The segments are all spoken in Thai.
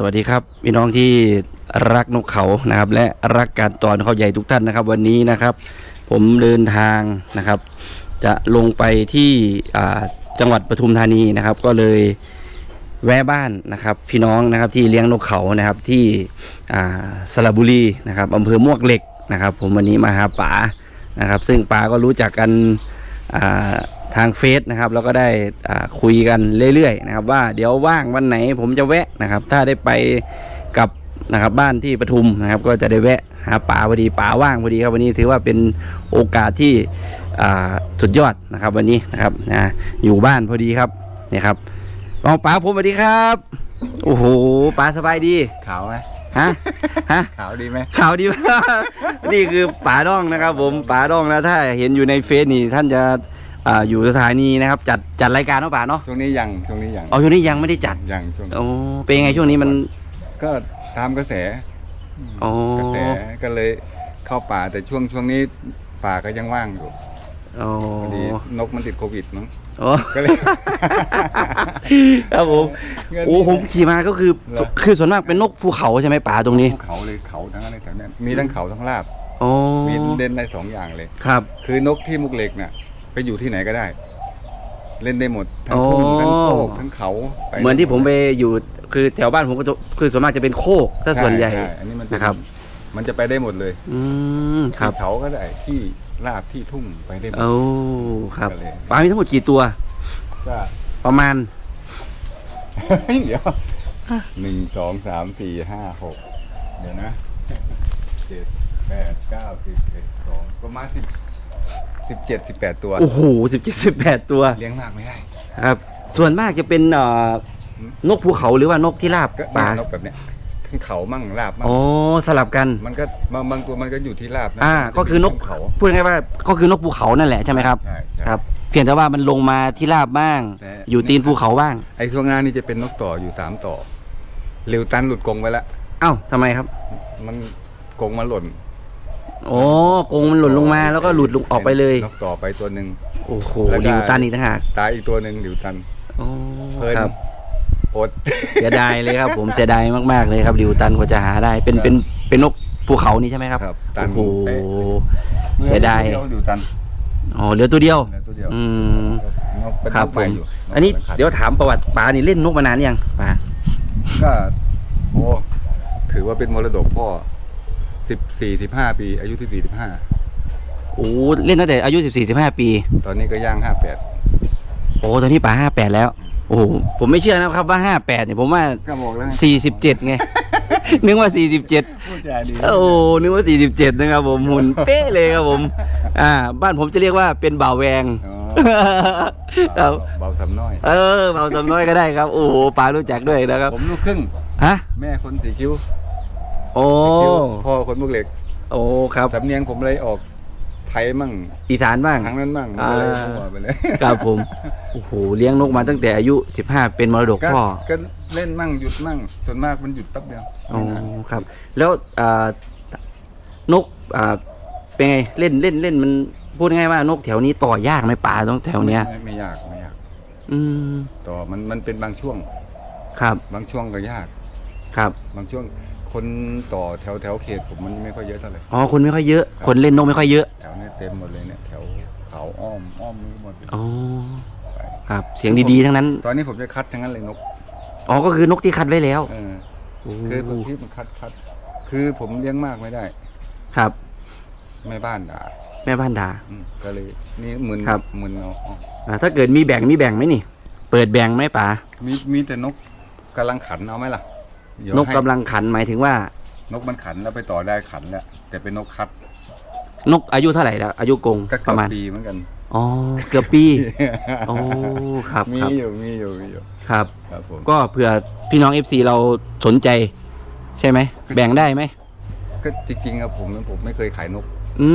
สวัสดีครับพี่น้องที่รักนกเขานะครับ และรักการตอนเขาใหญ่ทุกท่านนะครับ วันนี้นะครับ ผมเดินทางนะครับ จะลงไปที่จังหวัดปทุมธานีนะครับ ก็เลยแวะบ้านนะครับ พี่น้องนะครับที่เลี้ยงนกเขานะครับที่สระบุรีนะครับอำเภอมวกเหล็กนะครับ ผมวันนี้มาหาป๋านะครับ ซึ่งป๋าก็รู้จักกันอ่า ทางเฟซนะครับแล้วก็ได้อ่าคุยกันเรื่อยๆนะครับว่าเดี๋ยวว่างวันไหนผมจะแวะนะครับ ถ้าได้ไปกับนะครับบ้านที่ปทุมนะครับ ก็จะได้แวะหาป๋าพอดีป๋าว่างพอดีครับวันนี้ถือว่าเป็นโอกาสที่อ่าสุดยอดนะครับ วันนี้นะครับนะอยู่บ้านพอดีครับนี่ครับน้องป๋าผมสวัสดีครับ โอ้โหป๋าสบายดีขาวไหมฮะฮะขาวดีไหมข่าวดีมากนี่คือป๋าด้องนะครับ ผมป๋าด้องนะถ้าเห็นอยู่ในเฟซนี่ท่านจะ อ่าอยู่สถานีนะครับจัดจัดรายการเนาะป๋าเนาะช่วงนี้ยังช่วงนี้ยังเอาช่วงนี้ยังไม่ได้จัดยังช่วงโอ้เป็นยังไงช่วงนี้มันก็ตามกระแสโอ้กระแสก็เลยเข้าป่าแต่ช่วงช่วงนี้ป่าก็ยังว่างอยู่โอ้พอดีนกมันติดโควิดมั้งโอ้ก็เลยครับผมเงินโอ้ผมขี่มาก็คือเหรอคือส่วนมากเป็นนกภูเขาใช่ไหมป๋าตรงนี้ภูเขาเลยเขาทั้งนั้นเลยแถวเนี้ยมีทั้งเขาทั้งลาบโอ้มีเล่นได้สองอย่างเลยครับ คือนกที่มุกเหล็กน่ะ ไปอยู่ที่ไหนก็ได้ เล่นได้หมดทั้งทุ่งทั้งโคกทั้งเขาไปเหมือนที่ผมไปอยู่คือแถวบ้านผมก็จะคือส่วนมากจะเป็นโคกถ้าส่วนใหญ่ช่อันนี้มันเป็นะครับ มันจะไปได้หมดเลย อืมครับที่เขาก็ได้ที่ลาบที่ทุ่งไปได้หมดโอ้ครับก็เลยป๋ามีทั้งหมดกี่ตัวก็ประมาณเดี๋ยวหนึ่งสองสามสี่ห้าหกเดี๋ยวนะเจ็ดแปดเก้าสิบเอ็ดสองประมาณสิบ สิบเจ็ดสิบแปดตัว โอ้โหสิบเจ็ดสิบแปดตัวเลี้ยงมากไม่ได้ครับ ส่วนมากจะเป็นเอ่อหืมนกภูเขาหรือว่านกที่ราบก็ป่าเนี่ยนกแบบเนี้ยทั้งเขามั่งลาบมั่งอ๋อสลับกัน มันก็บางบางตัวมันก็อยู่ที่ลาบนะอ่า มัจะก็คือนกยู่ที่เขา พูดง่ายๆว่าก็คือนกภูเขานั่นแหละใช่ไหมครับใช่ใช่ครับ เพียงแต่ว่ามันลงมาที่ราบบ้าง แต่ อยู่ตีนภูเขาบ้าง ไอ้ช่วงหน้านี่จะเป็นนกต่ออยู่สามต่อเร็วตันหลุดกรงไปแล้วเอ้าทำไมครับ มันกรงมันหล่น โอ้กรงมันหล่นลงมาแล้วก็หลุดลงออกไปเลย นกต่อไปตัวหนึ่ง โอ้โหแล้วก็ ดิวตันอีกต่างหากตายอีกตัวหนึ่งหลิวตัน โอ้เพลิน ครับอด เสียดายเลยครับผมเสียดายมากๆเลยครับดิวตันกว่าจะหาได้ เป็นครับเป็นเป็นนกภูเขานี่ใช่ไหมครับครับตันโอ้โหเป๊ะ เสียดายเหลิวตันอ๋อเหลือตัวเดียว เหลือตัวเดียวอืม นกเป็นครับนกผใหม่มอยู่กอันนี้กำลังขัเดี๋ยวถามประวัติป๋านี่เล่นนกมานานยังป๋าก็โอ้ถือว่าเป็นมรดกพ่อ สิบสี่สิบห้าปี อายุที่สี่สิบห้าโอ้เล่นตั้งแต่อายุ14 15 ปี ตอนนี้ก็ย่างห้าแปดโอ้ตอนนี้ป๋า58 แล้ว โอ้โหผมไม่เชื่อนะครับว่า 58เนี่ยผมว่า ก็บอกแล้ว47 ไง นึกว่า 47 พูดจาดี โอ้นึกว่า 47 นะครับผมหุ่นเป๊ะเลยครับผม อ่า บ้านผมจะเรียกว่าเป็นบ่าวแวง อ๋อ ครับ เบาสำน้อย เออบ่าวสำน้อยก็ได้ครับ โอ้โหป๋ารู้จักด้วยนะครับ ผมลูกครึ่ง ฮะ แม่คนสีคิ้ว โอ้คิ้วพ่อคนมุกเหล็กโอ้ครับ สำเนียงผมเลยออกไทยมั่งอีสานบ้างทั้งนั้นมั่งอ่าเลยมั่วไปเลยครับผม โอ้โห เลี้ยงนกมาตั้งแต่อายุ 15 เป็นมรดกก็พ่อ ก็เล่นมั่งหยุดมั่งส่วนมากมันหยุดแป๊บเดียวอ๋อ ครับ แล้วอ่านกอ่าเป็นไง เล่นเล่นเล่นมันพูดง่ายๆว่านกแถวนี้ต่อยากไหมป่าตรงแถวเนี้ย ไม่ไม่ยากไม่ยาก อืม ต่อมันมันเป็นบางช่วง ครับ บางช่วงก็ยาก ครับ บางช่วง คนต่อแถวแถวเขตผมมันไม่ค่อยเยอะเท่าไหร่อ๋อคนไม่ค่อยเยอะ คนเล่นนกไม่ค่อยเยอะแถวนี้เต็มหมดเลยเนี่ยแถวเขาอ้อมอ้อมนี่หมดเลยอ๋อครับเสียงดีๆทั้งนั้นตอนนี้ผมจะคัดทั้งนั้นเลยนกอ๋อก็คือนกที่คัดไว้แล้วเออโอ้คือบางที่มันคัดคัด คือผมเลี้ยงมากไม่ได้ ครับแม่บ้านด่าแม่บ้านด่าอืมก็เลยนี่มึนครับมึนเอาอ่าถ้าเกิดมีแบ่งมีแบ่งไหมนี่ เปิดแบ่งไหมป่ามีมีแต่นกกำลังขันเอาไหมล่ะ เดี๋ยวนกให้กำลังขันหมายถึงว่า นกมันขันแล้วไปต่อได้ขันแล้วแต่เป็นนกคัดนกอายุเท่าไหร่แล้ว อายุกงก็ปเกือระบมาณปีเหมือนกัน อ๋อเกือบปีโอ้ครับมีครับอยู่มีอยู่มีอยู่ครับ ครับผมก็เผื่อพี่น้อง FC เราสนใจ ใช่ไหม แบ่งได้ไหมก็จริงๆอะผมผมไม่เคยขายนก อื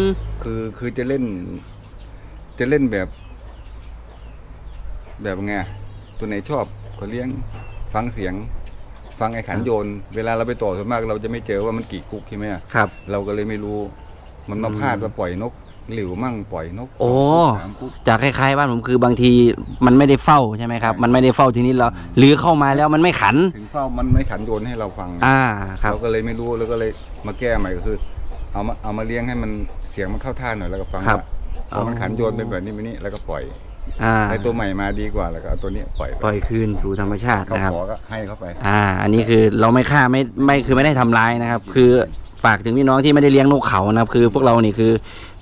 มคือคือจะเล่น จะเล่นแบบ แบบไงอะตัวไหนชอบก็เลี้ยงฟังเสียง ฟังไอ้ขันโยน เวลาเราไปต่อส่วนมากเราจะไม่เจอว่ามันกี่กุ๊กใช่ไหมอะครับ เราก็เลยไม่รู้ มันมาอืมพลาดว่าปล่อยนกหลิวมั่งปล่อยนกโอ้สามปุ๊บจะคล้ายๆบ้านผมคือบางทีมันไม่ได้เฝ้าใช่ไหมครับ มันไม่ได้เฝ้าทีนี้เราหรือเข้ามาแล้วมันไม่ขัน ถึงเฝ้ามันไม่ขันโยนให้เราฟัง อ่าครับ เราก็เลยไม่รู้แล้วก็เลยมาแก้ใหม่ก็คือ เอามาเอามาเลี้ยงให้มันเสียงมันเข้าท่าหน่อยแล้วก็ฟังครับว่าพอมันขันโยนเป็นแบบนี้แบบนี้แล้วก็ปล่อย อ่าไอ้ตัวใหม่มาดีกว่าแล้วก็เอาตัวนี้ปล่อยไปปล่อยคืนสู่ธรรมชาติเขานะครับ ขอก็ให้เขาไป อ่า อันนี้คือเราไม่ฆ่าไม่ไม่คือไม่ได้ทำร้ายนะครับ คือฝากถึงพี่น้องที่ไม่ได้เลี้ยงนกเขานะครับคือพวกเรานี่คือ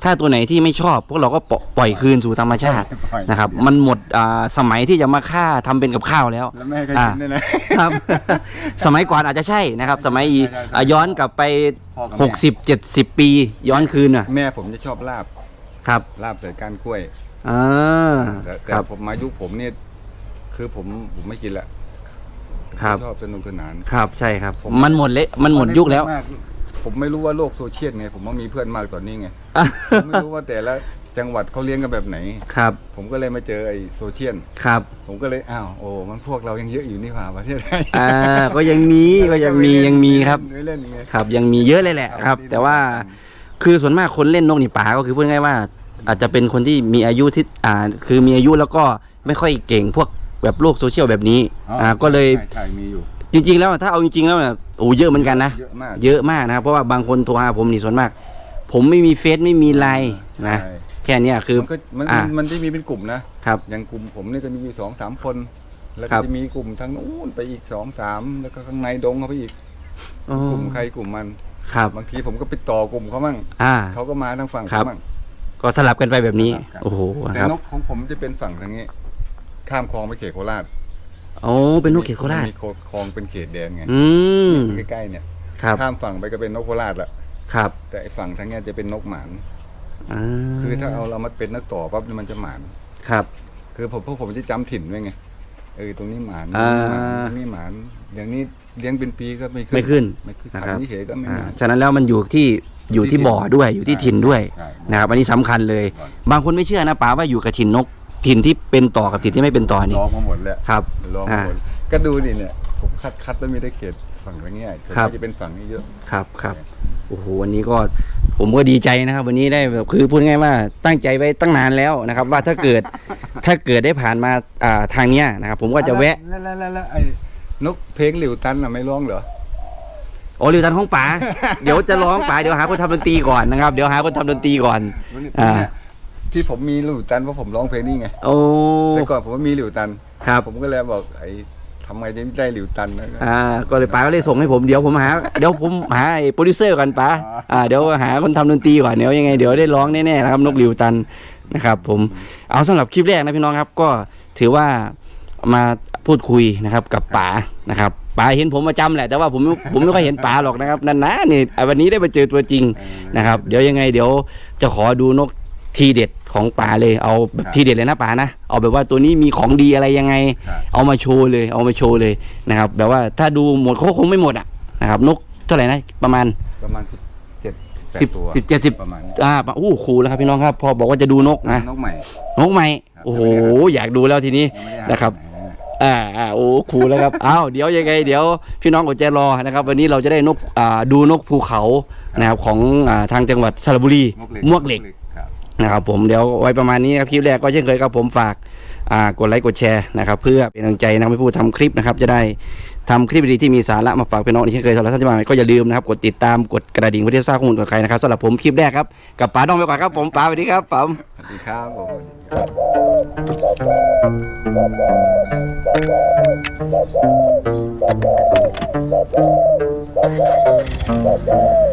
ถ้าตัวไหนที่ไม่ชอบ พวกเราก็ปล่อยปล่อยคืนสู่ธรรมชาติปล่อย นะครับ มันหมดอ่าสมัยที่จะมาฆ่าทำเป็นกับข้าวแล้ว แล้วแม่ก็อ่ากินด้วยนะ ครับ สมัยก่อนอาจจะใช่นะครับ สมัยอีใช่ใช่ใช่อะย้อนกลับไป พ่อกับแม่ 60 70 ปี ย้อนคืนอะแม่ผมจะชอบลาบครับ ลาบใส่ก้านกล้วย อ่าแต่แต่ครับ ผมมายุคผมเนี่ยคือผมผมไม่กินละครับ ชอบสนุกสนาน ครับใช่ครับ ผม มันหมดเละมันหมดยุคแล้ว มากผมไม่รู้ว่าโลกโซเชียลไงผมว่ามีเพื่อนมากตอนนี้ไงอะผมไม่รู้ว่าแต่ละจังหวัดเขาเลี้ยงกันแบบไหน ครับผมก็เลยมาเจอไอ้โซเชียลครับผมก็เลยอ้าวโอ้มันพวกเรายังเยอะอยู่นี่หว่าประเทศไทยอ่าก็ยังมีก็ยังมียังมีครับเล่นไง ครับยังมีเยอะเลยแหละครับ แต่ว่าคือส่วนมากคนเล่นนกหนีป่าก็คือพูดง่ายๆว่า อาจจะเป็นคนที่มีอายุที่อ่าคือมีอายุแล้วก็ไม่ค่อยเก่งพวกแบบโลกโซเชียลแบบนี้อ่าก็เลยใช่ใช่มีอยู่ จริง ๆ แล้วถ้าเอาจริงๆแล้วเนี่ยโอ้เยอะเหมือนกันนะเยอะมาก เยอะมากนะครับเพราะว่าบางคนโทรหาผมนี่ส่วนมาก ผมไม่มีเฟซไม่มีไลน์นะใช่ แค่เนี้ยคือมันก็มันอ่ามันจะมีเป็นกลุ่มนะครับ อย่างกลุ่มผมเนี่ยก็มีอยู่สองสามคน แล้วครัก็บ จะมีกลุ่มทางนู้นไปอีกสองสามแล้วก็ข้างในดงเข้าไปอีกอ๋อกลุ่มใครกลุ่มมัน ครับบางทีผมก็ไปต่อกลุ่มเขามั่งอ่า เขาก็มาทางฝั่งครับ เขามั่ง ก็สลับกันไปแบบนี้สลับกันโอ้โหแต่ครับนกของผมจะเป็นฝั่งทางนี้ ข้ามคลองไปเขตโคราชโอ้เป็นนกเขตโคราชมีคลองเป็นเขตแดนไงอืมใกล้ๆเนี่ยครับข้ามฝั่งไปก็เป็นนกโคราชละครับแต่ไอ้ฝั่งทางเนี้ยจะเป็นนกหมานอ่าคือถ้าเอาเรามาเป็นนักต่อปั๊บเนี่ยมันจะหมาน ครับ คือผมพวกผมจะจำถิ่นไว้ไงเออตรงนี้หมานอ่าตรงนี้หมานอย่างนี้เลี้ยงเป็นปีก็ไม่ขึ้นไม่ขึ้นไม่ขึ้นนะขัครับนนี่เฉยก็ไม่อ่าหมานฉะนั้นแล้วมันอยู่ที่ อยู่ที่บ่อด้วยอยู่ที่ถิ่นด้วยใช่นะครับอันนี้สำคัญเลยใช่บางคนไม่เชื่อนะป๋าว่าอยู่กับถิ่นนก ถิ่นที่เป็นต่อกับถิ่นที่ไม่เป็นต่อนี่ ลองมาหมดแล้วครับลองมาอ่าหมดก็ดูดิเนี่ยผมคัดคัดแล้วมีได้เขตฝั่งทางเนี้ยแต่ครับว่าจะเป็นฝั่งนี้เยอะ ครับครับโอ้โหวันนี้ก็ผมก็ดีใจนะครับ วันนี้ได้แบบคือพูดง่ายๆว่าตั้งใจไว้ตั้งนานแล้วนะครับ ว่าถ้าเกิด ถ้าเกิดได้ผ่านมาอ่าทางเนี้ยนะครับ ผมก็จะแวะ แล้วแล้วแล้วแล้วไอ้นกเพลงหลิวตันอะไม่ร้องเหรอ โอ้ริวตันของป๋า เดี๋ยวจะร้องป๋าเดี๋ยวหาคนทำดนตรีก่อนนะครับ เดี๋ยวหาคนทำดนตรีก่อน อ่าเนี่ยที่ผมมีหลิวตันเพราะผมร้องเพลงนี้ไงโอ้ แต่ก่อนผมว่ามีหลิวตันครับ ผมก็เลยบอกไอ้ทำไงจะได้หลิวตันนะอ่าก็เลยป๋าก็เลยส่งให้ผมเดี๋ยวผมหาเดี๋ยวผมหาไอ้โปรดิวเซอร์ก่อนป๋าอ่าเดี๋ยวหาคนทำดนตรีก่อนเดี๋ยวยังไงเดี๋ยวได้ร้องแน่ๆนะครับนกหลิวตันนะครับ ผมเอาสำหรับคลิปแรกนะพี่น้องครับ ก็ถือว่า มาพูดคุยนะครับกับป๋านะครับป๋าเห็นผมประจำแหละ แต่ว่าผมผมไม่ค่อยเห็นป๋าหรอกนะครับนานๆนี่อะวันนี้ได้มาเจอตัวจริงนะครับ เดี๋ยวยังไงเดี๋ยวจะขอดูนกทีเด็ดของป๋าเลยเอาแบบทีเด็ดเลยนะป๋านะเอาแบบว่าตัวนี้มีของดีอะไรยังไงครับเอามาโชว์เลย เอามาโชว์เลยนะครับแบบว่าถ้าดูหมดเขาคงไม่หมดอะนะครับ นกเท่าไหร่นะประมาณประมาณสิบเจ็ดสิบตัวสิบเจ็ดสิบประมาณนี้อ่าโอ้ครูแล้วครับพี่น้องครับ พอบอกว่าจะดูนกนะนกใหม่นกใหม่ครับโอ้โหอยากดูแล้วทีนี้ยังไม่ได้หานะครับไหนนะ อ่าอ่าโอ้ครูแล้วครับ อ้าวเดี๋ยวยังไง เดี๋ยวพี่น้องอดใจรอนะครับ วันนี้เราจะได้นกอ่าดูนกภูเขานะครับของอ่าทางจังหวัดสระบุรีมวกเหล็กครับนะครับผมเดี๋ยวไว้ประมาณนี้นะครับคลิปแรกก็เช่นเคยครับผมฝากอ่ากดไลค์กดแชร์นะครับ เพื่อเป็นกำลังใจนะครับให้ผู้ทำคลิปนะครับจะได้ ทำคลิปดีที่มีสาระมาฝากพี่น้องอีกเช่นเคยสำหรับท่านที่มาใหมก็อย่าลืมนะครับกดติดตามกดกระดิ่งเพื่อที่จะทราบข้อมูลกับใครนะครับสำหรับผมคลิปแรกครับกับป๋าต้องไปก่อนครับผมป๋าสวัสดีครับป๋าสวัสดีครับผม